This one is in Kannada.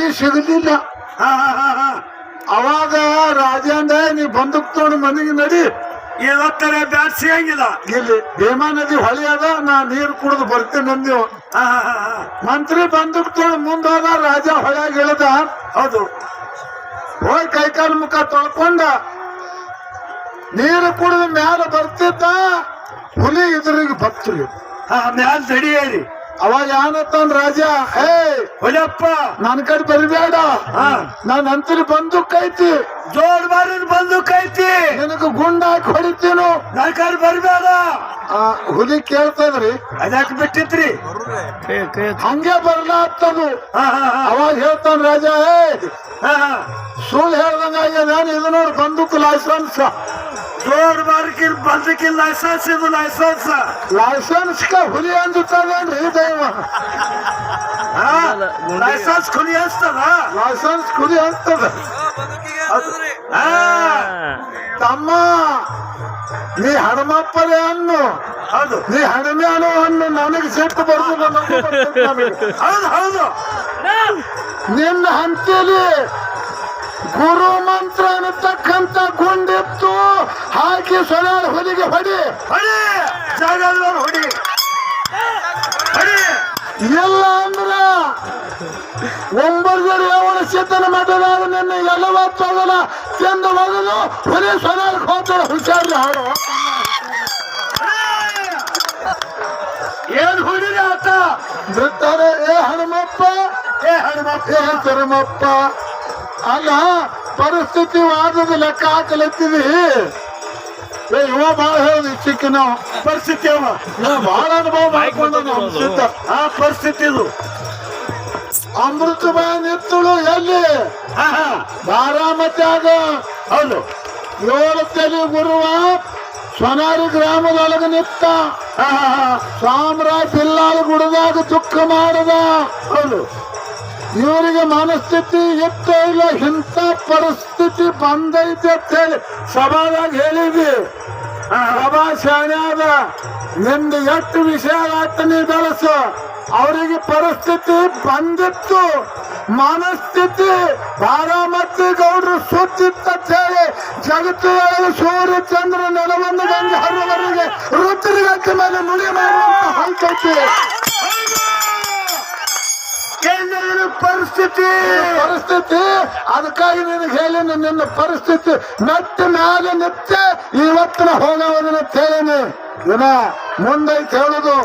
ಹುಲಿ ಸಿಗಲಿಲ್ಲ. ಅವಾಗ ರಾಜಂದ ನೀ ಬಂದು ತಗೊಂಡು ಮನೆಗೆ ನಡಿ. ಇವತ್ತರ ಬ್ಯಾಟ್ ಸಿಗಂಗಿಲ್ಲ. ಇಲ್ಲಿ ಭೀಮಾ ನದಿ ಹೊಳಿ ಅದ ನಾ ನೀರು ಕುಡಿದು ಬರ್ತೇನೆ ನಂದಿ ಮಂತ್ರಿ ಬಂದು ತಗೊಂಡು ಮುಂದೋದ ರಾಜ ಹೊಳ್ಯಾಗ ಇಳದ. ಹೌದು. ಹೋಗಿ ಕೈಕಾಲು ಮುಖ ತೊಳ್ಕೊಂಡ. ನೀರು ಕುಡಿದು ಮ್ಯಾಲ ಬರ್ತಿದ್ದ ಹುಲಿ ಇದ್ರಿಗೆ ಬತ್ರಿ ಮ್ಯಾಲ ಮ್ಯಾಲ್ ತಡಿ ಹೇಳಿ ಅವಾಗ ಯಾನತ್ತನ್ ರಾಜ ಏ ಹೊಲಪ್ಪ ನನ್ ಕಡೆ ಬರಬೇಡ ಹಾ. ನಾನ್ ಅಂತಿರಿ ಬಂದೂಕ್ ಐತಿ. ಜೋಡ್ ಬಾರಿ ಬಂದು ಕೈತಿ ನಿನಗ ಗುಂಡ ಹಾಕಿ ಹೊಡಿತೀನು. ನನ್ ಕಡೆ ಆ ಹುಲಿ ಕೇಳ್ತದ್ರಿ ಅದಕ್ಕೆ ಬಿಟ್ಟಿತ್ರಿ ಹಂಗೆ ಹಾ ಹಾ ಅವಾಗ ಹೇಳ್ತಾನ ರಾಜ ಏ ಸುಳ್ಳು ಹೇಳ್ದಂಗ ನಾನು ಇದು ನೋಡಿ ಬಂದೂಕ್ ಲೈಸೆನ್ಸ್ ಜೋರ್ ಮಾರ್ಕಿಲ್ ಬಂದಕ್ಕಿಲ್ಲ ಲೈಸೆನ್ಸ್ ಇದು ಲೈಸೆನ್ಸ್ ಲೈಸೆನ್ಸ್ ಹುಲಿ ಅಂದುತ್ತದೇನ್ರಿ ದೈವ ಲೈಸೆನ್ಸ್ ಖುಲಿ ಹಚ್ತದ ಲೈಸೆನ್ಸ್ ಖುಲಿ ಅನ್ಸ್ತದ ತಮ್ಮ ನೀ ಹಣಮಪ್ಪರೇ ಅನ್ನು ಹೌದು. ನೀ ಹಣಮೆ ಅನ್ನೋ ಅನ್ನು ನನಗೆ ಸಿಟ್ಟು ಬರ್ತದೆ ಹೌದು ಹೌದು. ನಿನ್ನ ಹಂತಲಿ ಗುರು ಮಂತ್ರ ಅನ್ನತಕ್ಕಂತ ಗುಂಡಿತ್ತು ಹಾಕಿ ಸೊಲಾರ್ ಹೊಲಿಗೆ ಹೊಡಿ. ಹೊಡಿ! ಜಾಗದವ್ರು ಹೊಡಿ. ಹೊಡಿ! ಎಲ್ಲ ಅಂದ್ರ ಒಂಬತ್ತು ಯಾವನ ಚೇತನ ಮಾಡಿದಾಗ ನಿನ್ನ ಎಲ್ಲವತ್ತೋಗಲ್ಲ ತಿಂದು ಮಗನು ಹೊಲಿ ಸೊಲಾರ್ ಹೋಗ್ತಾರೆ ಹುಷಾರಿ ಹಾಡು. ಏನ್ ಹೊಡಿರಿ ಆತ? ಬಿಡ್ತಾರೆ ಏ ಹನುಮಪ್ಪ. ಏ ಹನುಮಪ್ಪ. ಏ ತಿರುಮಪ್ಪ. ಅಲ್ಲ ಪರಿಸ್ಥಿತಿ ವಾದದ ಲೆಕ್ಕ ಹಾಕಲತ್ತಿದಿ. ಏ ಇವ ಬಾಳ ಹೇಳಿ ಚಿಕ್ಕ ನಾವು. ಪರಿಸ್ಥಿತಿ ಅವ. ಇವ ಬಾಳ ಅನುಭವ ಮಾಡ್ಕೊಂಡ ಆ ಪರಿಸ್ಥಿತಿ ಇದು. ಅಮೃತ ನಿತ್ತಳು ಎಲ್ಲಿ? ಆಹಾ ಬಾರಾ ಬಾರಾಮತ್ಯಾಗ. ಹೌದು. ಏಳು ತಲೆ ಗುರುವ ಸ್ವನಾರಿ ಗ್ರಾಮದೊಳಗೆ ನಿತ್ತ ಸಾಮ್ರಾಜ್ ಬಿಲ್ಲಾಳ ಗುಡದಾಗ ದುಃಖ ಮಾಡದ. ಹೌದು. ಇವರಿಗೆ ಮನಸ್ಥಿತಿ ಇತ್ತ ಇಲ್ಲ ಇಂಥ ಪರಿಸ್ಥಿತಿ ಬಂದೈತೆ ಅಂತ ಹೇಳಿ ಸಭಾದಾಗ ಹೇಳಿದ್ವಿ. ಸಭಾ ಶಾಣ್ಯಾದ ನಿಂದು ಎಷ್ಟು ವಿಷಯ ಆಗ್ತಾನೆ ಬೆಳೆಸು ಅವರಿಗೆ ಪರಿಸ್ಥಿತಿ ಬಂದಿತ್ತು. ಮನಸ್ಥಿತಿ ಬಾರಾಮತಿ ಗೌಡರು ಸುತ್ತಿತ್ತ ಹೇಳಿ ಸೂರ್ಯಚಂದ್ರ ಸೂರ್ಯ ಚಂದ್ರ ನೆಲವನ್ನು ಗಂಗೆ ರುದ್ರಗಟ್ಟ ಮೇಲೆ ನುಡಿ ಮಾಡುವಂತ ಏನೇನು ಪರಿಸ್ಥಿತಿ. ಪರಿಸ್ಥಿತಿ ಅದಕ್ಕಾಗಿ ನಿನಗೆ ಹೇಳಿ ನಿನ್ನ ಪರಿಸ್ಥಿತಿ ಮತ್ತೆ ಮ್ಯಾಲೆ ನಿತ್ಯ ಇವತ್ತಿನ ಹೋಗೋದನ್ನ ತೇಳೇನಿ ದಿನ ಮುಂದೈತೆ ಹೇಳುದು.